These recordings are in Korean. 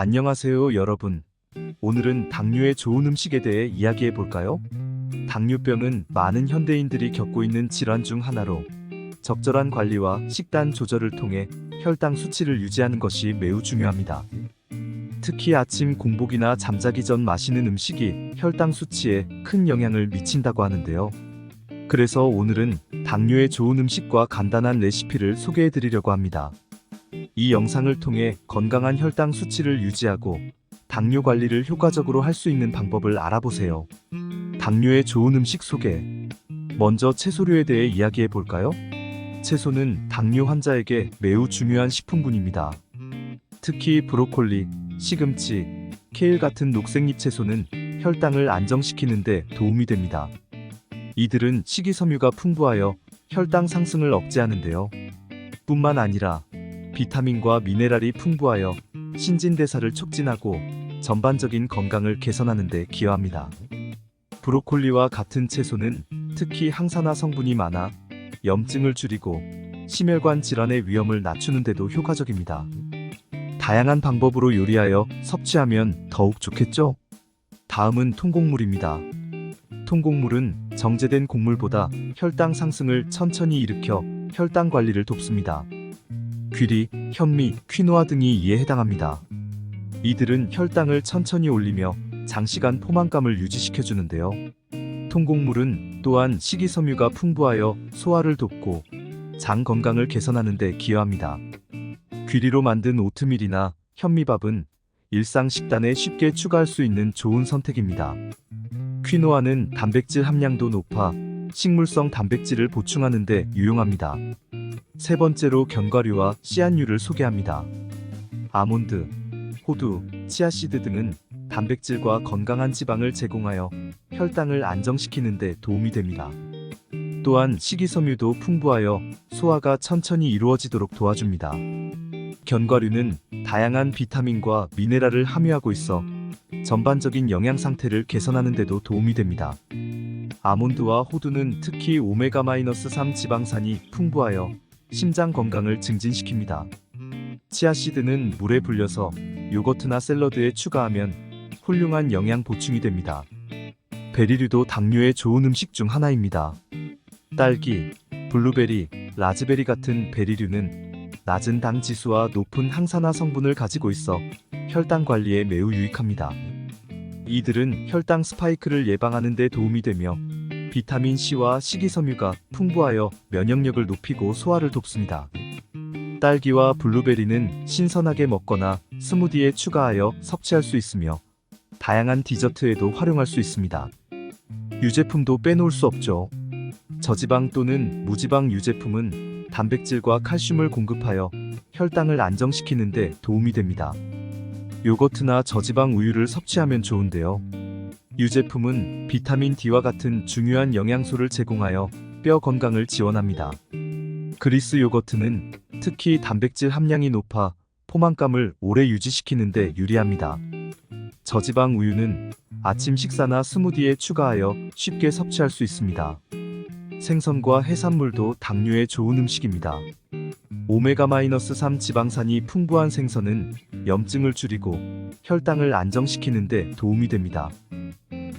안녕하세요, 여러분. 오늘은 당뇨에 좋은 음식에 대해 이야기해 볼까요? 당뇨병은 많은 현대인들이 겪고 있는 질환 중 하나로 적절한 관리와 식단 조절을 통해 혈당 수치를 유지하는 것이 매우 중요합니다. 특히 아침 공복이나 잠자기 전 마시는 음식이 혈당 수치에 큰 영향을 미친다고 하는데요. 그래서 오늘은 당뇨에 좋은 음식과 간단한 레시피를 소개해 드리려고 합니다. 이 영상을 통해 건강한 혈당 수치를 유지하고 당뇨 관리를 효과적으로 할 수 있는 방법을 알아보세요. 당뇨에 좋은 음식 소개. 먼저 채소류에 대해 이야기해 볼까요? 채소는 당뇨 환자에게 매우 중요한 식품군입니다. 특히 브로콜리, 시금치, 케일 같은 녹색잎 채소는 혈당을 안정시키는데 도움이 됩니다. 이들은 식이섬유가 풍부하여 혈당 상승을 억제하는데요. 뿐만 아니라 비타민과 미네랄이 풍부하여 신진대사를 촉진하고 전반적인 건강을 개선하는 데 기여합니다. 브로콜리와 같은 채소는 특히 항산화 성분이 많아 염증을 줄이고 심혈관 질환의 위험을 낮추는 데도 효과적입니다. 다양한 방법으로 요리하여 섭취하면 더욱 좋겠죠? 다음은 통곡물입니다. 통곡물은 정제된 곡물보다 혈당 상승을 천천히 일으켜 혈당 관리를 돕습니다. 귀리, 현미, 퀴노아 등이 이에 해당합니다. 이들은 혈당을 천천히 올리며 장시간 포만감을 유지시켜 주는데요. 통곡물은 또한 식이섬유가 풍부하여 소화를 돕고 장 건강을 개선하는 데 기여합니다. 귀리로 만든 오트밀이나 현미밥은 일상 식단에 쉽게 추가할 수 있는 좋은 선택입니다. 퀴노아는 단백질 함량도 높아 식물성 단백질을 보충하는 데 유용합니다. 세 번째로 견과류와 씨앗류를 소개합니다. 아몬드, 호두, 치아씨드 등은 단백질과 건강한 지방을 제공하여 혈당을 안정시키는 데 도움이 됩니다. 또한 식이섬유도 풍부하여 소화가 천천히 이루어지도록 도와줍니다. 견과류는 다양한 비타민과 미네랄을 함유하고 있어 전반적인 영양 상태를 개선하는 데도 도움이 됩니다. 아몬드와 호두는 특히 오메가-3 지방산이 풍부하여 심장 건강을 증진시킵니다. 치아씨드는 물에 불려서 요거트나 샐러드에 추가하면 훌륭한 영양 보충이 됩니다. 베리류도 당뇨에 좋은 음식 중 하나입니다. 딸기, 블루베리, 라즈베리 같은 베리류는 낮은 당 지수와 높은 항산화 성분을 가지고 있어 혈당 관리에 매우 유익합니다. 이들은 혈당 스파이크를 예방하는 데 도움이 되며 비타민 C와 식이섬유가 풍부하여 면역력을 높이고 소화를 돕습니다. 딸기와 블루베리는 신선하게 먹거나 스무디에 추가하여 섭취할 수 있으며 다양한 디저트에도 활용할 수 있습니다. 유제품도 빼놓을 수 없죠. 저지방 또는 무지방 유제품은 단백질과 칼슘을 공급하여 혈당을 안정시키는 데 도움이 됩니다. 요거트나 저지방 우유를 섭취하면 좋은데요. 유제품은 비타민 D와 같은 중요한 영양소를 제공하여 뼈 건강을 지원합니다. 그리스 요거트는 특히 단백질 함량이 높아 포만감을 오래 유지시키는 데 유리합니다. 저지방 우유는 아침 식사나 스무디에 추가하여 쉽게 섭취할 수 있습니다. 생선과 해산물도 당뇨에 좋은 음식입니다. 오메가-3 지방산이 풍부한 생선은 염증을 줄이고 혈당을 안정시키는 데 도움이 됩니다.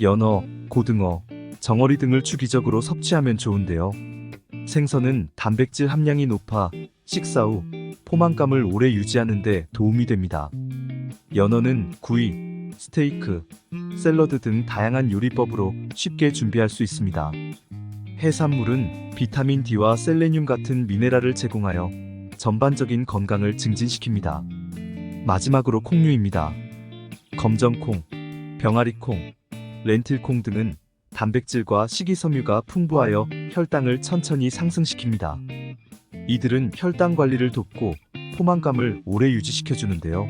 연어, 고등어, 정어리 등을 주기적으로 섭취하면 좋은데요. 생선은 단백질 함량이 높아 식사 후 포만감을 오래 유지하는 데 도움이 됩니다. 연어는 구이, 스테이크, 샐러드 등 다양한 요리법으로 쉽게 준비할 수 있습니다. 해산물은 비타민 D와 셀레늄 같은 미네랄을 제공하여 전반적인 건강을 증진시킵니다. 마지막으로 콩류입니다. 검정콩, 병아리콩, 렌틸콩 등은 단백질과 식이섬유가 풍부하여 혈당을 천천히 상승시킵니다. 이들은 혈당 관리를 돕고 포만감을 오래 유지시켜주는데요.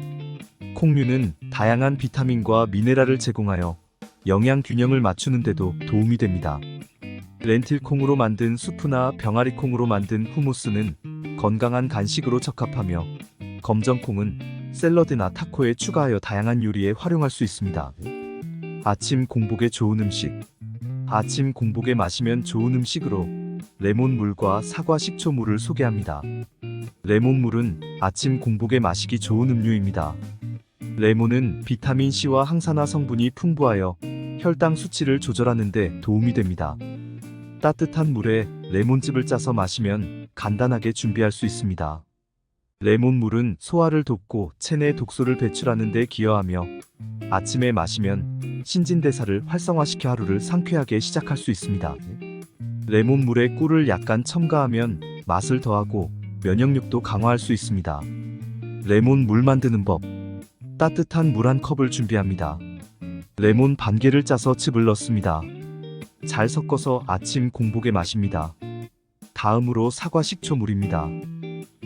콩류는 다양한 비타민과 미네랄을 제공하여 영양 균형을 맞추는 데도 도움이 됩니다. 렌틸콩으로 만든 수프나 병아리콩으로 만든 후무스는 건강한 간식으로 적합하며 검정콩은 샐러드나 타코에 추가하여 다양한 요리에 활용할 수 있습니다. 아침 공복에 좋은 음식. 아침 공복에 마시면 좋은 음식으로 레몬물과 사과 식초물을 소개합니다. 레몬물은 아침 공복에 마시기 좋은 음료입니다. 레몬은 비타민 C와 항산화 성분이 풍부하여 혈당 수치를 조절하는 데 도움이 됩니다. 따뜻한 물에 레몬즙을 짜서 마시면 간단하게 준비할 수 있습니다. 레몬물은 소화를 돕고 체내 독소를 배출하는 데 기여하며 아침에 마시면 신진대사를 활성화시켜 하루를 상쾌하게 시작할 수 있습니다. 레몬물에 꿀을 약간 첨가하면 맛을 더하고 면역력도 강화할 수 있습니다. 레몬 물 만드는 법. 따뜻한 물 한 컵을 준비합니다. 레몬 반 개를 짜서 즙을 넣습니다. 잘 섞어서 아침 공복에 마십니다. 다음으로 사과 식초물입니다.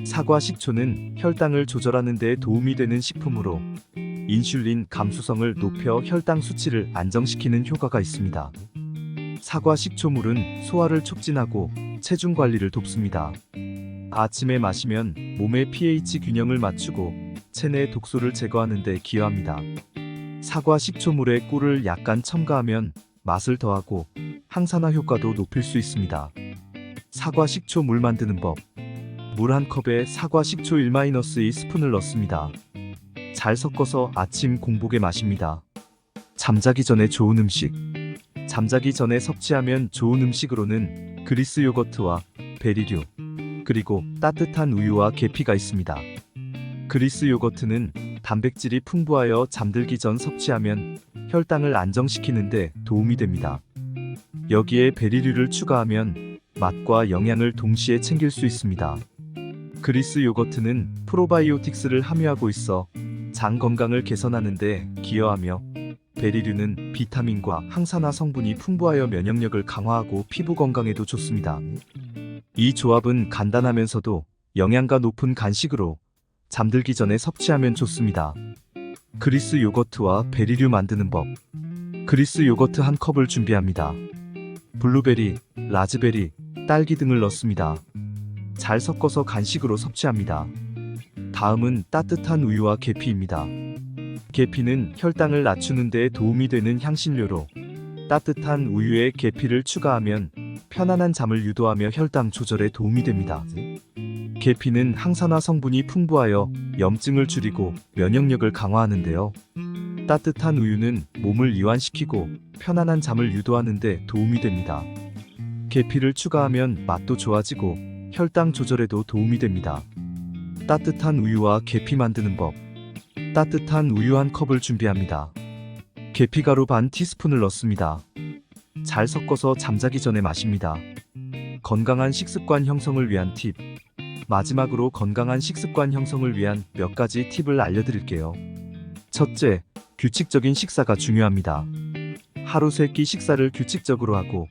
사과 식초는 혈당을 조절하는 데 도움이 되는 식품으로 인슐린 감수성을 높여 혈당 수치를 안정시키는 효과가 있습니다. 사과 식초물은 소화를 촉진하고 체중 관리를 돕습니다. 아침에 마시면 몸의 pH 균형을 맞추고 체내 독소를 제거하는 데 기여합니다. 사과 식초물에 꿀을 약간 첨가하면 맛을 더하고 항산화 효과도 높일 수 있습니다. 사과 식초 물 만드는 법. 물 한 컵에 사과 식초 1-2 스푼을 넣습니다. 잘 섞어서 아침 공복에 마십니다. 잠자기 전에 좋은 음식. 잠자기 전에 섭취하면 좋은 음식으로는 그리스 요거트와 베리류, 그리고 따뜻한 우유와 계피가 있습니다. 그리스 요거트는 단백질이 풍부하여 잠들기 전 섭취하면 혈당을 안정시키는데 도움이 됩니다. 여기에 베리류를 추가하면 맛과 영양을 동시에 챙길 수 있습니다. 그리스 요거트는 프로바이오틱스를 함유하고 있어 장 건강을 개선하는데 기여하며 베리류는 비타민과 항산화 성분이 풍부하여 면역력을 강화하고 피부 건강에도 좋습니다. 이 조합은 간단하면서도 영양가 높은 간식으로 잠들기 전에 섭취하면 좋습니다. 그리스 요거트와 베리류 만드는 법. 그리스 요거트 한 컵을 준비합니다. 블루베리, 라즈베리, 딸기 등을 넣습니다. 잘 섞어서 간식으로 섭취합니다. 다음은 따뜻한 우유와 계피입니다. 계피는 혈당을 낮추는 데 도움이 되는 향신료로 따뜻한 우유에 계피를 추가하면 편안한 잠을 유도하며 혈당 조절에 도움이 됩니다. 계피는 항산화 성분이 풍부하여 염증을 줄이고 면역력을 강화하는데요. 따뜻한 우유는 몸을 이완시키고 편안한 잠을 유도하는 데 도움이 됩니다. 계피를 추가하면 맛도 좋아지고 혈당 조절에도 도움이 됩니다. 따뜻한 우유와 계피 만드는 법. 따뜻한 우유 한 컵을 준비합니다. 계피가루 반 티스푼을 넣습니다. 잘 섞어서 잠자기 전에 마십니다. 건강한 식습관 형성을 위한 팁. 마지막으로 건강한 식습관 형성을 위한 몇 가지 팁을 알려드릴게요. 첫째, 규칙적인 식사가 중요합니다. 하루 세끼 식사를 규칙적으로 하고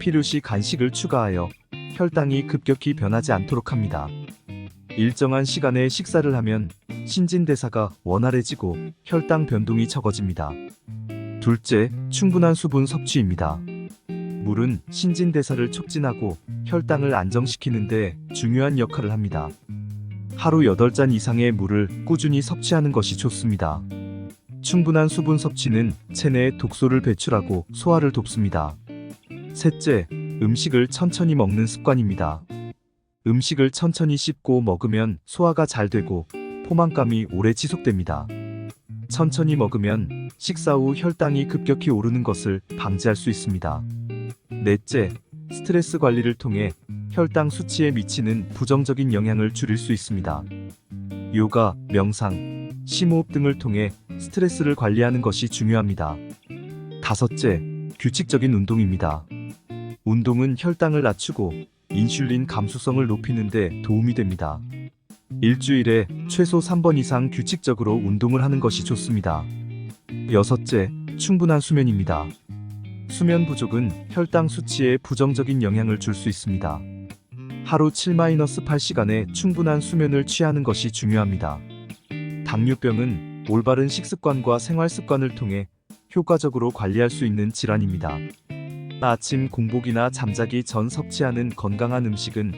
필요시 간식을 추가하여 혈당이 급격히 변하지 않도록 합니다. 일정한 시간에 식사를 하면 신진대사가 원활해지고 혈당 변동이 적어집니다. 둘째, 충분한 수분 섭취입니다. 물은 신진대사를 촉진하고 혈당을 안정시키는데 중요한 역할을 합니다. 하루 8잔 이상의 물을 꾸준히 섭취하는 것이 좋습니다. 충분한 수분 섭취는 체내에 독소를 배출하고 소화를 돕습니다. 셋째, 음식을 천천히 먹는 습관입니다. 음식을 천천히 씹고 먹으면 소화가 잘 되고 포만감이 오래 지속됩니다. 천천히 먹으면 식사 후 혈당이 급격히 오르는 것을 방지할 수 있습니다. 넷째, 스트레스 관리를 통해 혈당 수치에 미치는 부정적인 영향을 줄일 수 있습니다. 요가, 명상, 심호흡 등을 통해 스트레스를 관리하는 것이 중요합니다. 다섯째, 규칙적인 운동입니다. 운동은 혈당을 낮추고 인슐린 감수성을 높이는 데 도움이 됩니다. 일주일에 최소 3번 이상 규칙적으로 운동을 하는 것이 좋습니다. 여섯째, 충분한 수면입니다. 수면 부족은 혈당 수치에 부정적인 영향을 줄 수 있습니다. 하루 7-8시간의 충분한 수면을 취하는 것이 중요합니다. 당뇨병은 올바른 식습관과 생활 습관을 통해 효과적으로 관리할 수 있는 질환입니다. 아침 공복이나 잠자기 전 섭취하는 건강한 음식은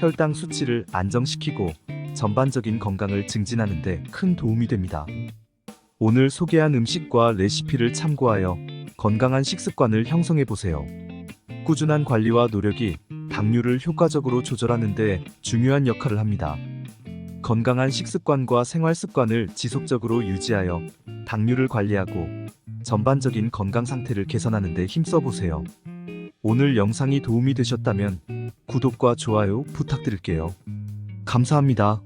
혈당 수치를 안정시키고 전반적인 건강을 증진하는 데 큰 도움이 됩니다. 오늘 소개한 음식과 레시피를 참고하여 건강한 식습관을 형성해 보세요. 꾸준한 관리와 노력이 당뇨를 효과적으로 조절하는 데 중요한 역할을 합니다. 건강한 식습관과 생활 습관을 지속적으로 유지하여 당뇨를 관리하고 전반적인 건강 상태를 개선하는 데 힘써 보세요. 오늘 영상이 도움이 되셨다면 구독과 좋아요 부탁드릴게요. 감사합니다.